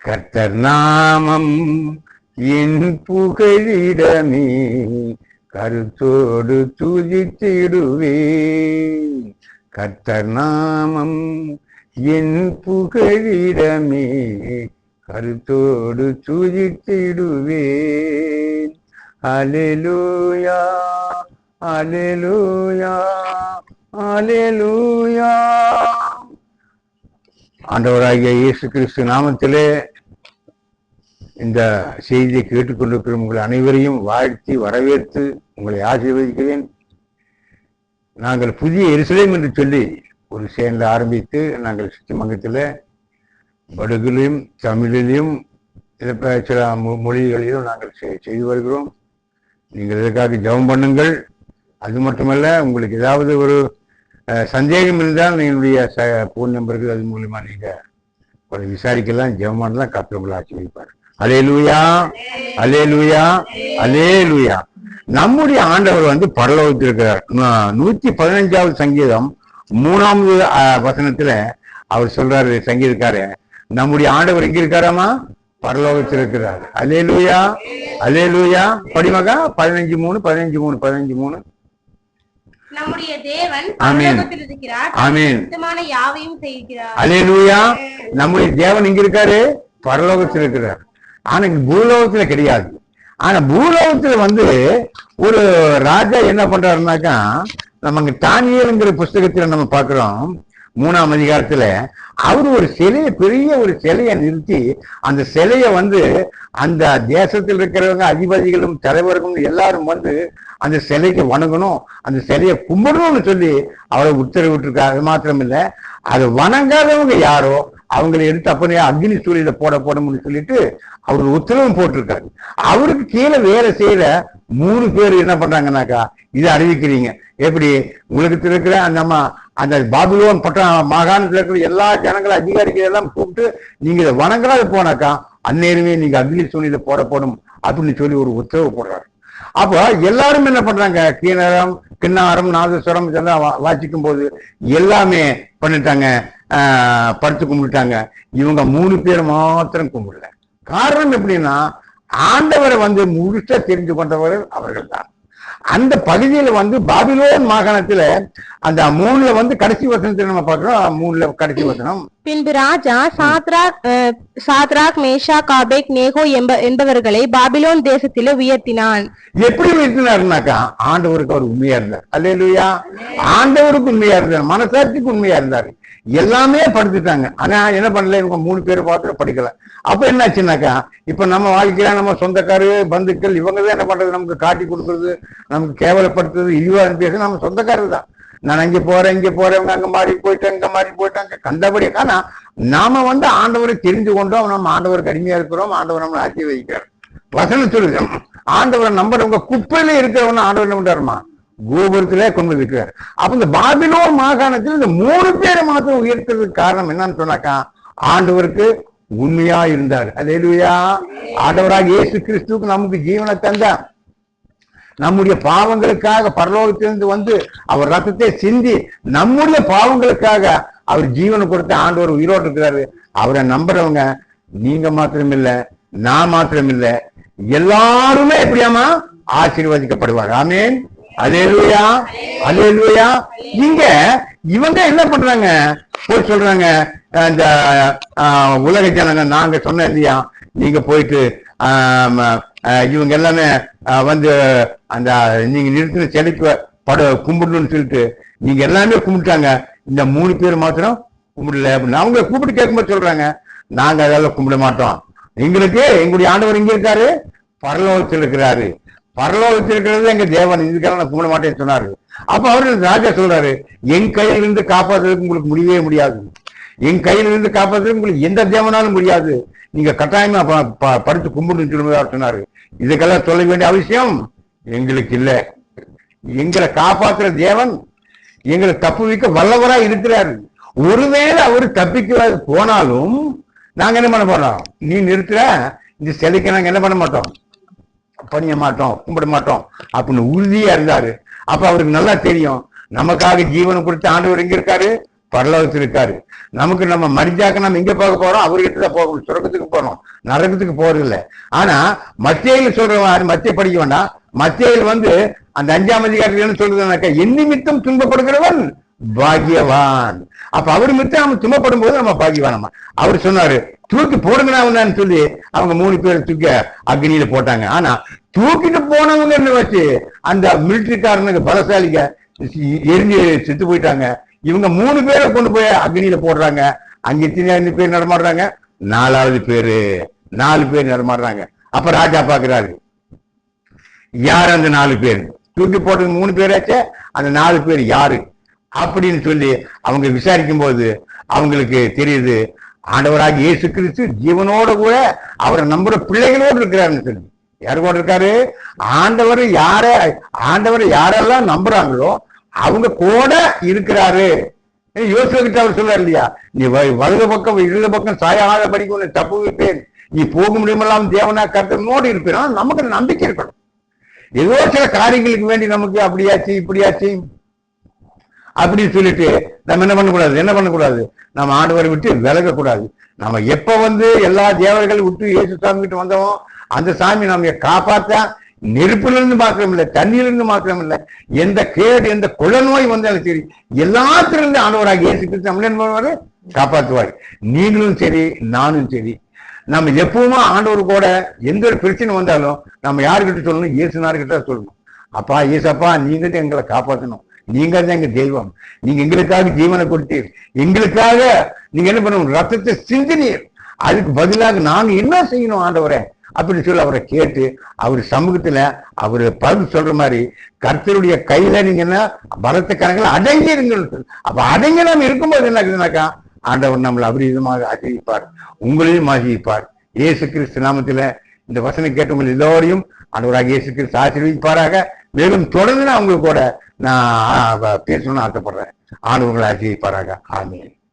கர்த்தர் நாமம் என் புகழிடமே கருத்தோடு துதித்திடுவே கர்த்தர் நாமம் என் புகழிடமே கருத்தோடு துதித்திடுவேன். அலெலூயா அலெலூயா அலெலூயா ஆண்டவராகிய இயேசு கிறிஸ்து நாமத்திலே இந்த செய்தியை கேட்டுக்கொண்டிருக்கிற உங்கள் அனைவரையும் வாழ்த்தி வரவேற்று உங்களை ஆசீர்வதிக்கிறேன். நாங்கள் புதிய எரிசலேம் என்று சொல்லி ஒரு சேர்ந்து ஆரம்பித்து நாங்கள் சித்தமங்கத்தில் வடுகிலும் தமிழிலும் இதை சில மொ- மொழிகளிலும் நாங்கள் செய்து வருகிறோம். நீங்கள் இதற்காக ஜெபம் பண்ணுங்கள்? அது மட்டுமல்ல உங்களுக்கு ஏதாவது ஒரு சந்தேகம் இருந்தால் என்னுடைய ச ஃபோன் நம்பர்கள் அது மூலியமாக நீங்கள் ஒரு விசாரிக்கலாம். ஜெபம் பண்ணலாம் கர்த்தர் உங்களை அலே லூயா அலே லூயா அலே லூயா நம்முடைய ஆண்டவர் வந்து பரலோகத்தில் இருக்கிறார் நூற்றி பதினஞ்சாவது சங்கீதம் மூணாவது வசனத்தில் அவர் சொல்றாரு சங்கீதக்கார நம்முடைய ஆண்டவர் எங்க இருக்காராமா பரலோகத்தில் இருக்கிறார் அலே லூயா அலே லூயா படிமகா? பதினஞ்சு மூணு பதினஞ்சு மூணு பதினஞ்சு மூணு. நம்முடைய தேவன். பரலோகத்தில் இருக்கிறார். ஆமென். யாவையும் செய்கிறார். அலேலூயா நம்முடைய தேவன் இங்க இருக்காரு? பரலோகத்தில் இருக்கிறார். ஆனா இங்க பூலோகத்துல கிடையாது. ஆனா பூலோகத்துல வந்து ஒரு ராஜா என்ன பண்றாருனாக்கா நம்ம இங்க தானியலுங்கிற புஸ்தகத்துல நம்ம பார்க்கிறோம். மூணாம் அதிகாரத்துல அவர் ஒரு சிலையை பெரிய ஒரு சிலையை நிறுத்தி அந்த சிலையை வந்து அந்த தேசத்தில் இருக்கிறவங்க அதிபதிகளும் தலைவர்களும் எல்லாரும் வந்து அந்த சிலைக்கு வணங்கணும் அந்த சிலையை கும்பிடணும்னு சொல்லி அவரை உத்தரவிட்டிருக்காரு. அது மாத்திரம் இல்லை அது வணங்காதவங்க யாரோ அவங்களை எடுத்து அப்படியே அக்னி சூழல போட போடணும்னு சொல்லிட்டு அவர் உத்தரவும் போட்டிருக்காரு. அவருக்கு கீழே வேலை செய்யற மூணு பேர் என்ன பண்றாங்கன்னாக்கா இதை அறிவிக்கிறீங்க. எப்படி? உலகத்தில் இருக்கிற அந்த நம்ம அந்த பாபிலோன் பட்ட மாகாணத்தில் இருக்கிற எல்லா ஜனங்களும் அதிகாரிகள் எல்லாம் கூப்பிட்டு நீங்க இதை வணங்காத போனாக்கா அந்நேரமே நீங்க அக்னி சூழ்நிலை போடப்படும் அப்படின்னு சொல்லி ஒரு உத்தரவு போடுறாரு. அப்போ எல்லாரும் என்ன பண்றாங்க? கீனரம் கிண்ணாரம் நாதஸ்வரம் இதெல்லாம் வாசிக்கும் போது எல்லாமே பண்ணிட்டாங்க. படுத்து கும்பிட்டாங்க இவங்க மூணு பேர் மாத்திரம் கும்பிடல. காரணம் எப்படின்னா ஆண்டவரை வந்து முழுசா தெரிஞ்சு கொண்டவர்கள் அவர்கள் தான் அந்த பகுதியில வந்து பாபிலோன் மாகாணத்துல அந்த மூணுல வந்து கடைசி வசனத்துல நம்ம பார்க்கிறோம். மூணுல கடைசி வசனம். பின்பு ராஜா சாத்ராக் சாத்ராக் மேஷா காபேக் நேகோ என்ப என்பவர்களை பாபிலோன் தேசத்திலே உயர்த்தினான். எப்படி வைத்தினாருனாக்கா ஆண்டவருக்கு அவர் உண்மையா இருந்தார். அல்லேலூயா. ஆண்டவருக்கு உண்மையா இருந்தார். மனசாட்சிக்கு உண்மையா இருந்தார். எல்லாமே படுத்துட்டாங்க. ஆனா என்ன பண்ணல இவங்க மூணு பேர் பார்த்து படிக்கல. அப்ப என்னாச்சுனாக்கா இப்ப நம்ம வாழ்க்கையில நம்ம சொந்தக்காரு பந்துக்கள் இவங்க தான் என்ன பண்றது? நமக்கு காட்டி கொடுக்கறது நமக்கு கேவலப்படுத்துறது இழிவா பேச நம்ம சொந்தக்காரர் தான். நான் அங்க போறேன் இங்க போறேன் அங்க மாறி போயிட்டேன் இங்க மாறி போயிட்டாங்க கண்டபடி. ஆனா நாம வந்து ஆண்டவரை தெரிஞ்சு கொண்டோம் நம்ம ஆண்டவருக்கு அடிமையா இருக்கிறோம் ஆண்டவர் நம்மளை ஆட்சி வைக்கிறார் வசனம் சொல்லுது ஆண்டவரை நம்புறவங்க குப்பையில இருக்கிறவங்க ஆண்டவர் என்ன கோபுரத்திலே கொண்டு இருக்கிறார். அப்ப இந்த பாபிலோன் மாகாணத்தில் இந்த மூணு பேரை மாத்திரம் உயர்த்துறதுக்கு காரணம் என்னன்னு சொன்னாக்கா ஆண்டவருக்கு உண்மையா இருந்தார். அல்லேலூயா ஆண்டவராக இயேசு கிறிஸ்துவுக்கு நமக்கு ஜீவனை தந்தார். நம்முடைய பாவங்களுக்காக பரலோகத்திலிருந்து வந்து அவர் ரத்தத்தை சிந்தி நம்முடைய பாவங்களுக்காக அவர் ஜீவனை கொடுத்த ஆண்டவர் உயிரோடு இருக்கிறாரு. அவரை நம்புறவங்க நீங்க மாத்திரம் இல்ல நான் மாத்திரம் இல்ல எல்லாருமே எப்படியாமா ஆசீர்வதிக்கப்படுவார். ஆமேன் அலேலுயா அலேலுயா இங்க இவங்க என்ன பண்றாங்க? போய் சொல்றாங்க. இந்த ஆஹ், உலக ஜனங்க நாங்க சொன்ன இல்லையா நீங்க போயிட்டு இவங்க எல்லாமே வந்து அந்த நீங்க நிறுத்தின சிலைக்கு பட கும்பிடணும்னு சொல்லிட்டு நீங்க எல்லாமே கும்பிட்டாங்க. இந்த மூணு பேர் மாத்திரம் கும்பிடல அப்படின்னு. அவங்க கூப்பிட்டு கேட்கும்போது சொல்றாங்க. நாங்க அதெல்லாம் கும்பிட மாட்டோம். எங்களுக்கு எங்களுடைய ஆண்டவர் இங்க இருக்காரு. பரலோகத்தில் இருக்கிறாரு. பரலோகத்தில் இருக்கிறது எங்க தேவன். இதுக்கெல்லாம் நான் கும்பிட மாட்டேன்னு சொன்னாரு அப்ப அவரு ராஜா சொல்றாரு என் கையிலிருந்து காப்பாற்றுறதுக்கு உங்களுக்கு முடியவே முடியாது. என் கையிலிருந்து காப்பாற்றுறதுக்கு உங்களுக்கு எந்த தேவனாலும் முடியாது. நீங்க கட்டாயமா ப- படுத்து கும்பிடுன்னு சொல்லும்போது சொன்னாரு. இதுக்கெல்லாம் சொல்ல வேண்டிய அவசியம் எங்களுக்கு இல்ல. எங்களை காப்பாற்றுற தேவன் எங்களை தப்பு வைக்க வல்லவரா இருக்கிறாரு. ஒருவேளை அவர் தப்பிக்க போனாலும் நாங்க என்ன பண்ண போறோம்? நீ நிறுத்துற. இந்த சிலைக்கு நாங்க என்ன பண்ண மாட்டோம்? பணிய மாட்டோம் கும்பிட மாட்டோம் அப்படின்னு உறுதியா இருந்தாரு. அப்ப அவருக்கு நல்லா தெரியும் நமக்காக ஜீவனை கொடுத்த ஆண்டவர் எங்க இருக்காரு? பரலோகத்தில் இருக்காரு. நமக்கு நம்ம மனிதாக்க நம்ம இங்க போக போறோம்? அவர்கிட்ட தான் போகணும் சுரக்கத்துக்கு போறோம். நரகத்துக்கு போறது ஆனா மத்தியில் சொல்ற மத்திய படிக்க வேண்டாம். மத்தியில் வந்து அந்த அஞ்சாம் அதிகாரத்தில் என்ன சொல்றதுனாக்கா என் நிமித்தம் துன்பப்படுகிறவன் பாக்கியவான். அப்ப அவர் மட்டும் அவன் துன்பப்படும் போது நம்ம பாக்கியவானமா அவர் சொன்னாரு தூக்கி போடுங்கன்னு சொல்லி அவங்க மூணு பேர் தூக்கி அக்னியில போட்டாங்க. ஆனா தூக்கிட்டு போனவங்க என்ன வச்சு அந்த மிலிட்டரிக்காரனுக்கு பலசாலிக்க எரிஞ்சு செத்து போயிட்டாங்க. இவங்க மூணு பேரை கொண்டு போய் அக்னியில போடுறாங்க. அங்க எத்தனை பேர் நடமாடுறாங்க. நாலாவது பேரு நாலு பேர் நடமாடுறாங்க. அப்ப ராஜா பாக்குறாரு. யார் அந்த நாலு பேர்? தூக்கி போட்டது மூணு பேராச்சே? அந்த நாலு பேர் யாரு? அப்படின்னு சொல்லி அவங்க விசாரிக்கும் போது அவங்களுக்கு தெரியுது ஆண்டவராக இயேசு கிறிஸ்து ஜீவனோட கூட அவரை நம்புற பிள்ளைகளோடு இருக்கிறாருன்னு சொல்லி. யாரு கூட இருக்காரு? ஆண்டவர் யார ஆண்டவர் யாரெல்லாம் நம்புறாங்களோ அவங்க கூட இருக்கிறாரு. யோசிச்சு அவர் சொல்றாரு இல்லையா? நீ வ- வலது பக்கம் இடது பக்கம் சாயாத படிக்க உன்னை தப்பு வைப்பேன். நீ போக முடியுமெல்லாம் தேவனா கருத்தனோடு இருப்பேன். நமக்கு நம்பிக்கை இருக்கணும். ஏதோ சில காரியங்களுக்கு வேண்டி நமக்கு அப்படியாச்சு இப்படியாச்சு. அப்படின்னு சொல்லிட்டு நம்ம என்ன பண்ணக்கூடாது? என்ன பண்ணக்கூடாது? நம்ம ஆண்டவரை விட்டு விலகக்கூடாது. நம்ம எப்ப வந்து எல்லா தேவர்களையும் விட்டு இயேசு சாமி கிட்ட வந்தோம் அந்த சாமி நம்ம காப்பாத்தா நெருப்பிலிருந்து மாத்திரம் இல்லை தண்ணியிலிருந்து மாத்திரம் இல்லை எந்த கேடு எந்த குள நோய் வந்தாலும் சரி எல்லாத்திலிருந்து ஆண்டவராக இயேசு கிறிஸ்து நம்மள என்ன காப்பாற்றுவார். நீங்களும் சரி நானும் சரி. நம்ம எப்பவுமே ஆண்டவர் கூட எந்த ஒரு பிரச்சனை வந்தாலும் நம்ம யாருக்கிட்ட சொல்லணும்? இயேசுனார்கிட்ட சொல்லணும். அப்பா இயேசப்பா நீங்க எங்களை காப்பாற்றணும் நீங்க தான் எங்க தெய்வம். நீங்க எங்களுக்காக ஜீவனை கொடுத்தீர். எங்களுக்காக நீங்க என்ன பண்ணணும் ரத்தத்தை சிந்தினீர். அதுக்கு பதிலாக நாங்க என்ன செய்யணும் ஆண்டவரை? அப்படின்னு சொல்லி அவரை கேட்டு அவர் சமூகத்துல அவர் பருந்து சொல்ற மாதிரி கர்த்தருடைய கையில நீங்க என்ன பலத்த கணக்கில் அடங்கி இருங்கன்னு அப்ப அடங்கி நம்ம இருக்கும்போது என்ன ஆகுதுனாக்கா ஆண்டவர் நம்மளை அபரீதமாக ஆசிரிப்பார் உங்களையும் ஆசிரிப்பார் இயேசு கிறிஸ்து நாமத்துல இந்த வசனம் கேட்டவங்க எல்லோரையும் ஆண்டவராக இயேசு கிறிஸ்து ஆசீர்வதிப்பாராக மேலும் தொடர்ந்து நான் கூட நான் பேசணும்னு ஆசைப்படுறேன். ஆண்டவங்களை ஆசீர்வதிப்பாராக. ஆமீன்.